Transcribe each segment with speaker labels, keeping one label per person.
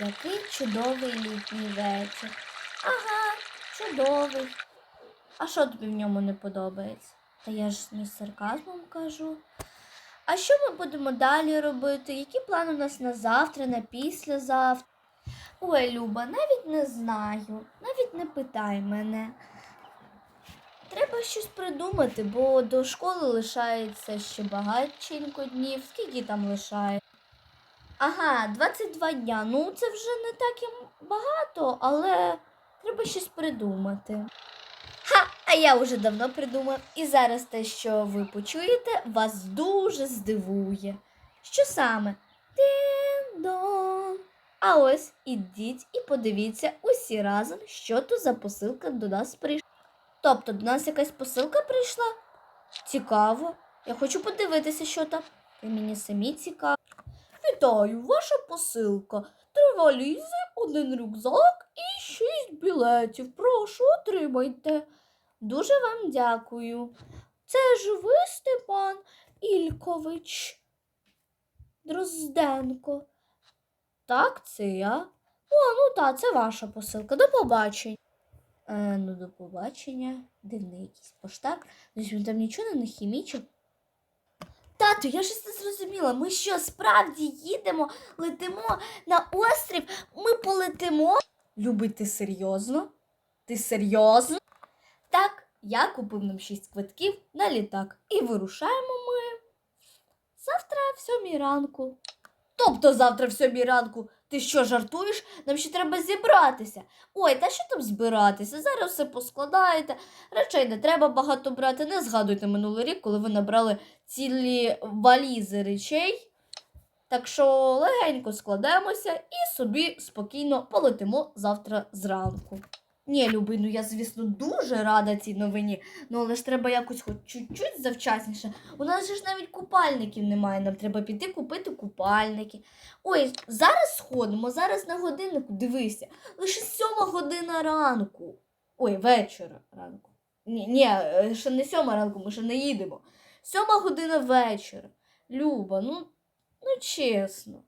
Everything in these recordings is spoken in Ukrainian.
Speaker 1: Який чудовий літній вечір. Ага, чудовий. А що тобі в ньому не подобається? Та я ж не з сарказмом кажу. А що ми будемо далі робити? Які плани у нас на завтра, на післязавтра? Ой, Люба, навіть не знаю. Навіть не питай мене. Треба щось придумати, бо до школи лишається ще багатенько днів. Скільки там лишається? Ага, 22 дня. Ну, це вже не так і багато, але треба щось придумати. Ха! А я вже давно придумав, і зараз те, що ви почуєте, вас дуже здивує. Що саме? Дин-дон. А ось ідіть і подивіться усі разом, що то за посилка до нас прийшла. Тобто до нас якась посилка прийшла? Цікаво. Я хочу подивитися, що там. І мені самі цікаво. Вітаю, ваша посилка. Три валізи, один рюкзак і шість білетів. Прошу, отримайте. Дуже вам дякую. Це ж ви, Степан Ількович Дрозденко. Так, це я. О, ну так, це ваша посилка. До побачення. Е, ну, до побачення. Дивний якийсь поштар. Десь він там нічого не нахімічив. Тату, я щось не зрозуміла. Ми що, справді їдемо, летимо на острів, ми полетимо. Любий, ти серйозно? Ти серйозно? Так, я купив нам шість квитків на літак. І вирушаємо ми завтра в сьомій ранку. Тобто завтра в сьомій ранку. Ти що жартуєш? Нам ще треба зібратися. Ой, та що там збиратися? Зараз все поскладаєте. Речей не треба багато брати. Не згадуйте минулий рік, коли ви набрали цілі валізи речей. Так що легенько складемося і собі спокійно полетимо завтра зранку. Ні, Люби, ну я, звісно, дуже рада цій новині. Ну, але ж треба якось хоч чуть-чуть завчасніше. У нас же ж навіть купальників немає. Нам треба піти купити купальники. Ой, зараз сходимо, зараз на годиннику, дивися, лише сьома година ранку. Ой, вечора ранку. Ні, ні, е, ще не сьома ранку, ми ще не їдемо. Сьома година вечора. Люба, ну, ну чесно.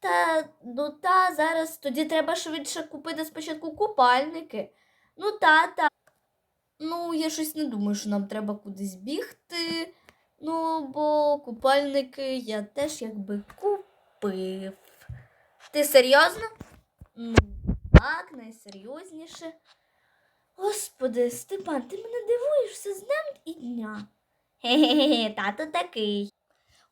Speaker 1: Та, ну та, зараз тоді треба швидше купити спочатку купальники. Ну та, та. Ну, я щось не думаю, що нам треба кудись бігти. Ну, бо купальники я теж якби купив. Ти серйозно? Ну, так, найсерйозніше. Господи, Степан, ти мене дивуєш все з днем і дня. Хе-хе-хе, тато такий.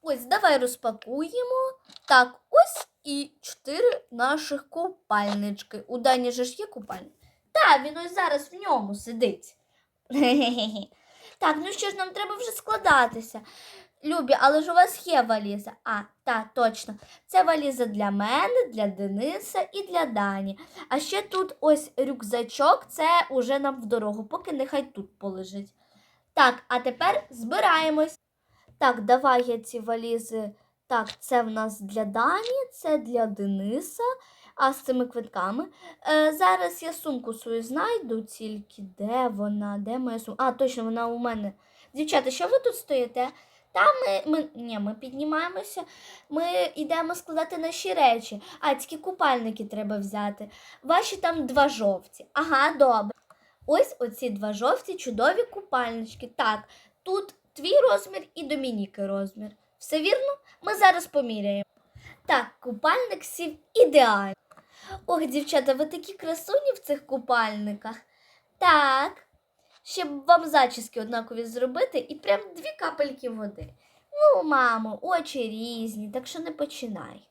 Speaker 1: Ось, давай розпакуємо. Так, ось і чотири наших купальнички. У Дані же ж є купальник? Так, він ось зараз в ньому сидить. Так, ну що ж, нам треба вже складатися. Любі, але ж у вас є валіза. А, так, точно. Це валіза для мене, для Дениса і для Дані. А ще тут ось рюкзачок, це уже нам в дорогу, поки нехай тут полежить. Так, а тепер збираємось. Так, давай я ці валізи. Так, це в нас для Дані, це для Дениса, а з цими квитками. Е, зараз я сумку свою знайду, тільки де вона? Де моя сумка? А, точно, вона у мене. Дівчата, що ви тут стоїте? Та ми, ми, ні, ми піднімаємося, ми йдемо складати наші речі. А, тільки купальники треба взяти. Ваші там два жовті. Ага, добре. Ось оці два жовті чудові купальнички. Так, тут твій розмір і Домініки розмір. Все вірно? Ми зараз поміряємо. Так, купальник сів ідеально. Ох, дівчата, ви такі красуні в цих купальниках. Так. Щоб вам зачіски однакові зробити і прям дві капельки води. Ну, мамо, очі різні, так що не починай.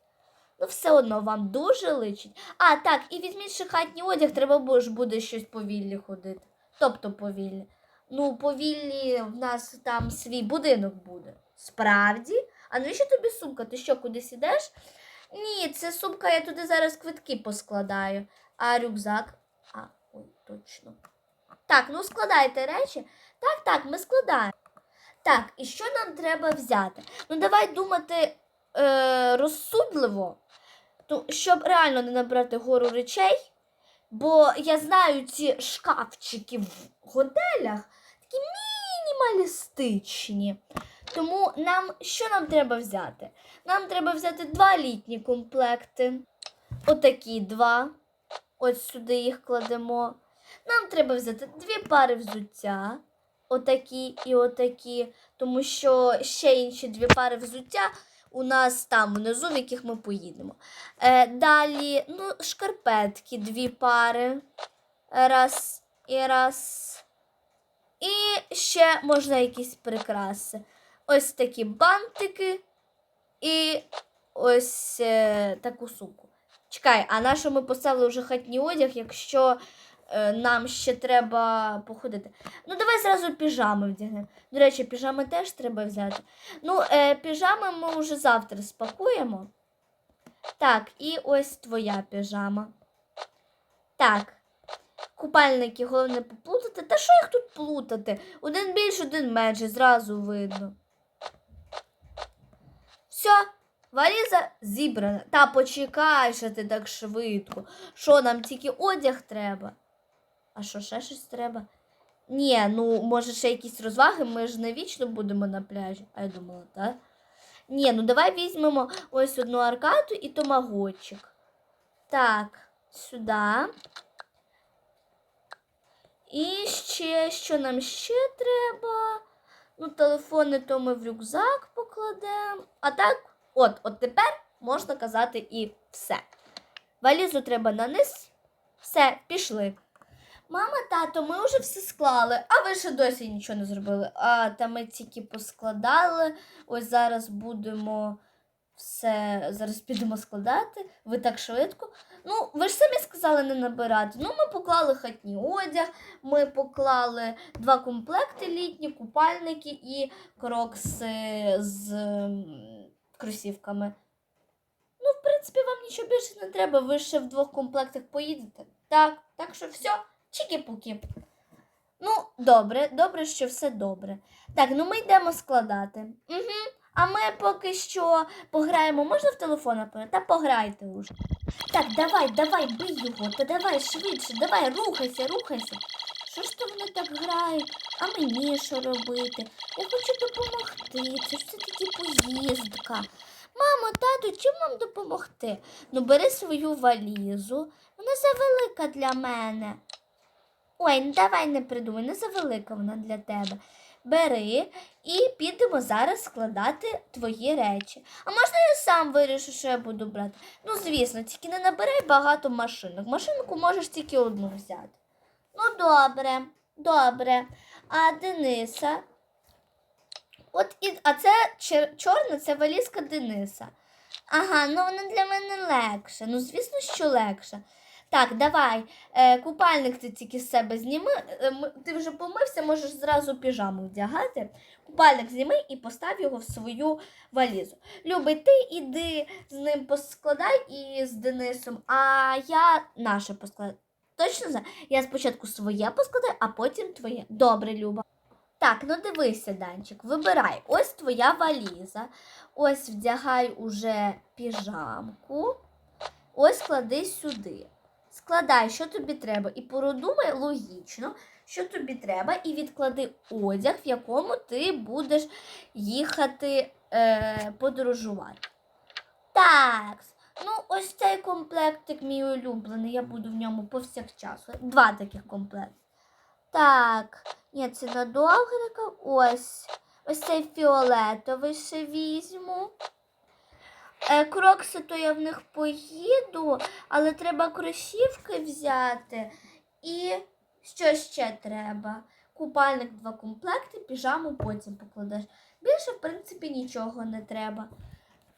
Speaker 1: Ну, все одно вам дуже личить. А, так, і візьміть ще хатній одяг, треба ж буде щось повільні ходити. Тобто повільні. Ну, повільні в нас там свій будинок буде. Справді? А навіщо тобі сумка? Ти що, кудись ідеш? Ні, це сумка, я туди зараз квитки поскладаю. А рюкзак? А, ой, точно. Так, ну складайте речі. Так, так, ми складаємо. Так, і що нам треба взяти? Ну, давай думати е, розсудливо, щоб реально не набрати гору речей. Бо я знаю ці шкафчики в готелях такі мінімалістичні. Тому нам що нам треба взяти? Нам треба взяти два літні комплекти. отакі два. Ось сюди їх кладемо. Нам треба взяти дві пари взуття. Отакі і отакі. Тому що ще інші дві пари взуття у нас там внизу, в яких ми поїдемо. Е, далі, ну, шкарпетки, дві пари. Раз і раз. І ще можна якісь прикраси. Ось такі бантики і ось е, таку сумку. Чекай, а на що ми поставили вже хатній одяг, якщо нам ще треба походити? Ну, давай зразу піжами вдягнемо. До речі, піжами теж треба взяти. Ну, е, піжами ми вже завтра спакуємо. Так, і ось твоя піжама. Так. Купальники, головне поплутати. Та що їх тут плутати? Один більше, один менше, зразу видно. Все, валіза зібрана. Та почекай, що ти так швидко. Що нам тільки одяг треба? А що, ще щось треба? Ні, ну може ще якісь розваги, ми ж не вічно будемо на пляжі. А я думала, так? Ні, ну давай візьмемо ось одну аркаду і томагочик. Так, сюди. І ще, що нам ще треба? Ну, телефони то ми в рюкзак покладемо. А так, от, от тепер можна казати і все. Валізу треба на низ. Все, пішли. Мама, тато, ми вже все склали, а ви ще досі нічого не зробили. А та ми тільки поскладали. Ось зараз будемо все. Зараз підемо складати. Ви так швидко. Ну, ви ж самі сказали не набирати. Ну, ми поклали хатній одяг, ми поклали два комплекти літні, купальники і крокси з кросівками. Ну, в принципі, вам нічого більше не треба, ви ще в двох комплектах поїдете. Так, так що все, чікі-пуки. Ну, добре, добре, що все добре. Так, ну ми йдемо складати. Угу. А ми поки що пограємо. Можна в телефон апарат? Та пограйте уже. Так, давай, давай, бий його, та давай швидше, давай, рухайся, рухайся. Що ж то вони так грають? А мені що робити? Я хочу допомогти. Це ж все-таки поїздка. Мамо, тату, чим вам допомогти? Ну, бери свою валізу. Вона завелика для мене. Ой, ну давай не придумай, не завелика вона для тебе. Бери і підемо зараз складати твої речі. А можна я сам вирішу, що я буду брати? Ну, звісно, тільки не набирай багато машинок. Машинку можеш тільки одну взяти. Ну, добре, добре. А Дениса? От і, а це чер- чорна, це валізка Дениса. Ага, ну вона для мене легше. Ну, звісно, що легше. Так, давай. Е, купальник ти тільки з себе зніми. Е, ти вже помився, можеш зразу піжаму вдягати. Купальник зніми і постав його в свою валізу. Любий, ти іди з ним поскладай і з Денисом, а я наше поскладаю. Точно знаю? Я спочатку своє поскладаю, а потім твоє. Добре, Люба. Так, ну дивися, Данчик, вибирай. Ось твоя валіза. Ось вдягай уже піжамку. Ось клади сюди. Складай, що тобі треба, і продумай логічно, що тобі треба, і відклади одяг, в якому ти будеш їхати е, подорожувати. Так, ну ось цей комплектик мій улюблений, я буду в ньому повсякчас. Два таких комплекти. Так, ні, це надовго. Ось. Ось цей фіолетовий ще візьму. Е, крокси, то я в них поїду, але треба кросівки взяти. І що ще треба? Купальник, два комплекти, піжаму потім покладеш. Більше, в принципі, нічого не треба.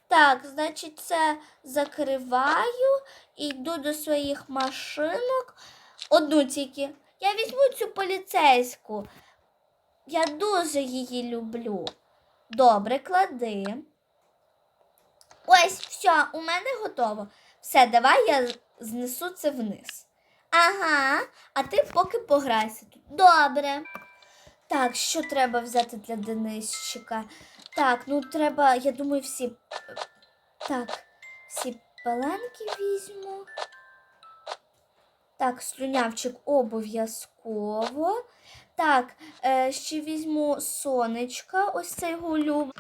Speaker 1: Так, значить, це закриваю і йду до своїх машинок. Одну тільки. Я візьму цю поліцейську. Я дуже її люблю. Добре, клади. Ось, все, у мене готово. Все, давай я знесу це вниз. Ага, а ти поки пограйся тут. Добре. Так, що треба взяти для Денисчика? Так, ну треба, я думаю, всі. Так, всі пеленки візьму. Так, слюнявчик обов'язково. Так, е, ще візьму сонечка, ось цей голюб.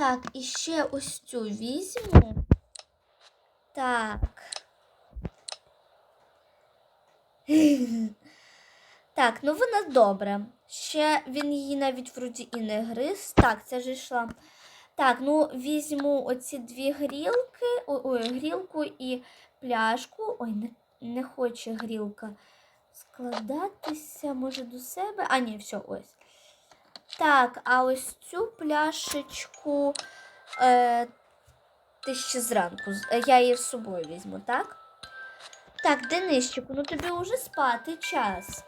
Speaker 1: Так, і ще ось цю візьму. Так. Так, ну вона добра. Ще він її навіть вроді і не гриз. Так, це ж йшла. Так, ну візьму оці дві грілки, ой, грілку і пляшку. Ой, не, не хоче грілка складатися, може, до себе. А, ні, все, ось. Так, а ось цю пляшечку е, ти ще зранку. е, Я її з собою візьму, так? Так, Денисчику, ну тобі вже спати час.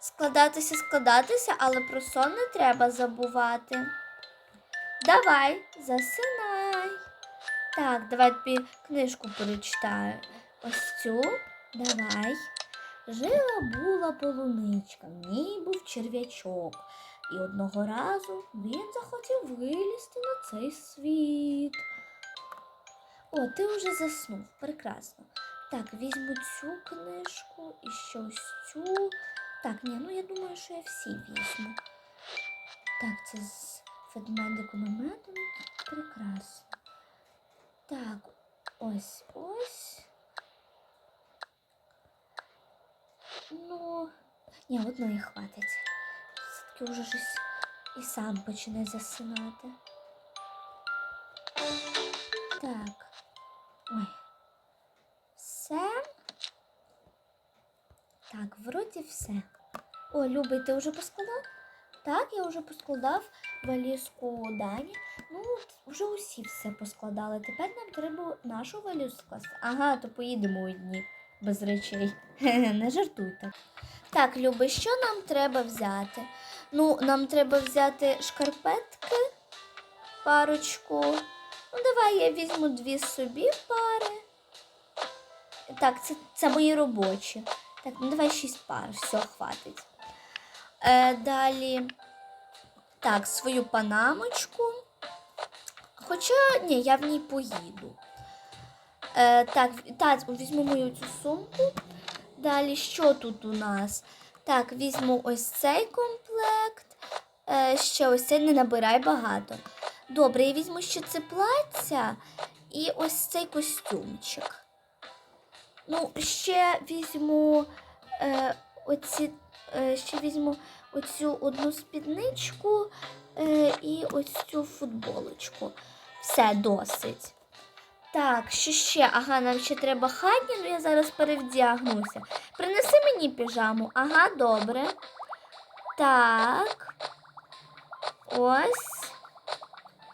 Speaker 1: Складатися, складатися, але про сон не треба забувати. Давай, засинай. Так, давай тобі книжку перечитаю. Ось цю. Давай. Жила була полуничка, в ній був черв'ячок. І одного разу він захотів вилізти на цей світ. О, ти вже заснув. Прекрасно. Так, візьму цю книжку і ще ось цю. Так, ні, ну я думаю, що я всі візьму. Так, це з ведмедиком і медом. Прекрасно. Так, ось ось. Ну, ні, одної хватить. Все-таки вже щось і сам почне засинати. Так. Ой. Все. Так, вроді все. О, Любий, ти вже поскладав? Так, я вже поскладав валізку Дані. Ну, вже усі все поскладали. Тепер нам треба нашу валізу скласти. Ага, то поїдемо одні без речей. Не жартуйте. Так, Люби, що нам треба взяти? Ну, нам треба взяти шкарпетки, парочку. Ну, давай я візьму дві собі пари. Так, це, це мої робочі. Так, ну давай шість пар, все, хватить. Е, далі. Так, свою панамочку. Хоча, ні, я в ній поїду. Е, так, так, візьму мою цю сумку. Далі, що тут у нас? Так, візьму ось цей комплект. Е, ще ось цей не набирай багато. Добре, я візьму ще це плаття і ось цей костюмчик. Ну, ще візьму е, оці, е, ще візьму оцю одну спідничку е, і ось цю футболочку. Все, досить. Так, що ще? Ага, нам ще треба хатні, ну я зараз перевдягнуся. Принеси мені піжаму. Ага, добре. Так. Ось.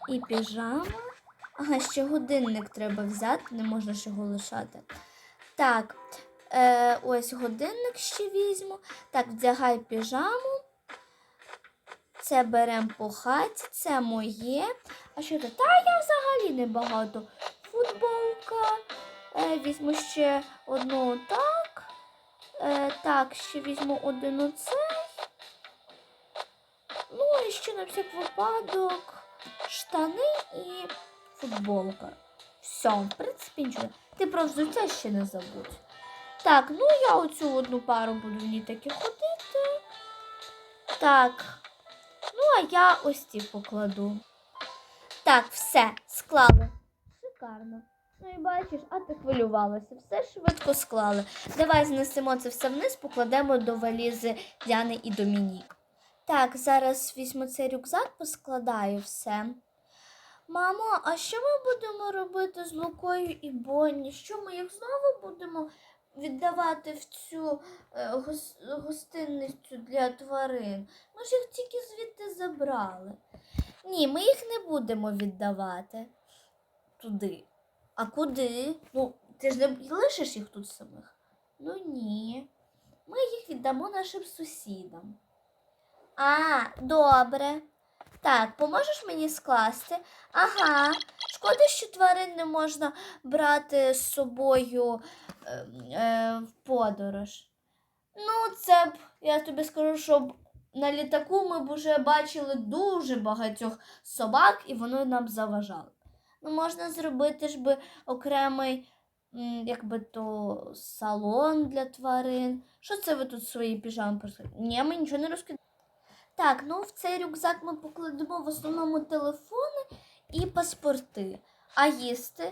Speaker 1: І піжама. Ага, ще годинник треба взяти, не можна ж його лишати. Так, е, ось годинник ще візьму. Так, вдягай піжаму. Це беремо по хаті, це моє. А що тут? Та я взагалі не багато. Футболка. Е, візьму ще одну так. Е, так, ще візьму один оцей. Ну і ще на всяк випадок штани і футболка. Все, в принципі, нічого. Ти про взуття ще не забудь. Так, ну я оцю одну пару буду в ній таки ходити. Так. Ну, а я ось ці покладу. Так, все, склали. Шикарно. Ну і бачиш, а ти хвилювалася. Все швидко склали. Давай знесемо це все вниз, покладемо до валізи Діани і Домінік. Так, зараз візьму цей рюкзак, поскладаю все. Мамо, а що ми будемо робити з Лукою і Бонні? Що ми їх знову будемо віддавати в цю е, гос- гостинницю для тварин? Ми ж їх тільки звідти забрали. Ні, ми їх не будемо віддавати туди. А куди? Ну, ти ж не лишиш їх тут самих? Ну ні. Ми їх віддамо нашим сусідам. А, добре. Так, поможеш мені скласти? Ага. Шкода, що тварин не можна брати з собою е, е, в подорож. Ну, це б, я тобі скажу, що на літаку ми б уже бачили дуже багатьох собак, і воно нам заважало. Ну, можна зробити ж би окремий, якби то салон для тварин. Що це ви тут свої піжами просили? Ні, ми нічого не розкидаємо. Так, ну в цей рюкзак ми покладемо в основному телефони і паспорти. А їсти?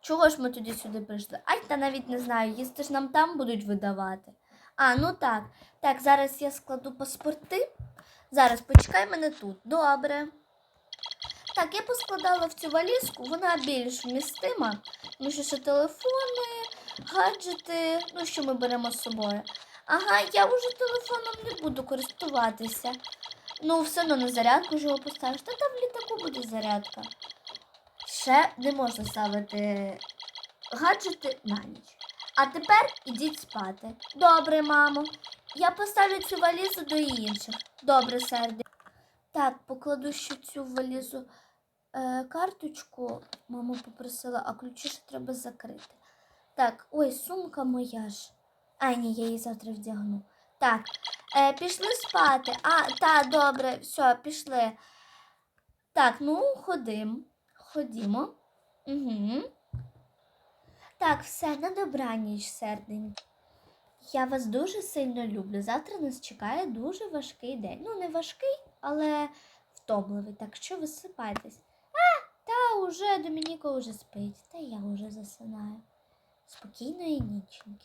Speaker 1: Чого ж ми тоді сюди прийшли? Ай, та навіть не знаю, їсти ж нам там будуть видавати. А, ну так. Так, зараз я складу паспорти. Зараз почекай мене тут. Добре. Так, я поскладала в цю валізку, вона більш вмістима, що ще телефони, гаджети, ну що ми беремо з собою. Ага, я вже телефоном не буду користуватися. Ну, все одно на зарядку ж його поставиш. Та там в літаку буде зарядка. Ще не можна ставити гаджети на ніч. А тепер ідіть спати. Добре, мамо. Я поставлю цю валізу до інших. Добре, серди. Так, покладу ще цю валізу карточку. Мама попросила, а ключі ще треба закрити. Так, ой, сумка моя ж. А, ні, я її завтра вдягну. Так, е, пішли спати. А, та, добре, все, пішли. Так, ну, ходим. Ходімо. Угу. Так, все, на добраніч, серденько. Я вас дуже сильно люблю. Завтра нас чекає дуже важкий день. Ну, не важкий, але втомливий. Так що висипайтесь. Уже Домініка вже спить, та я уже засинаю. Спокійної ніченьки.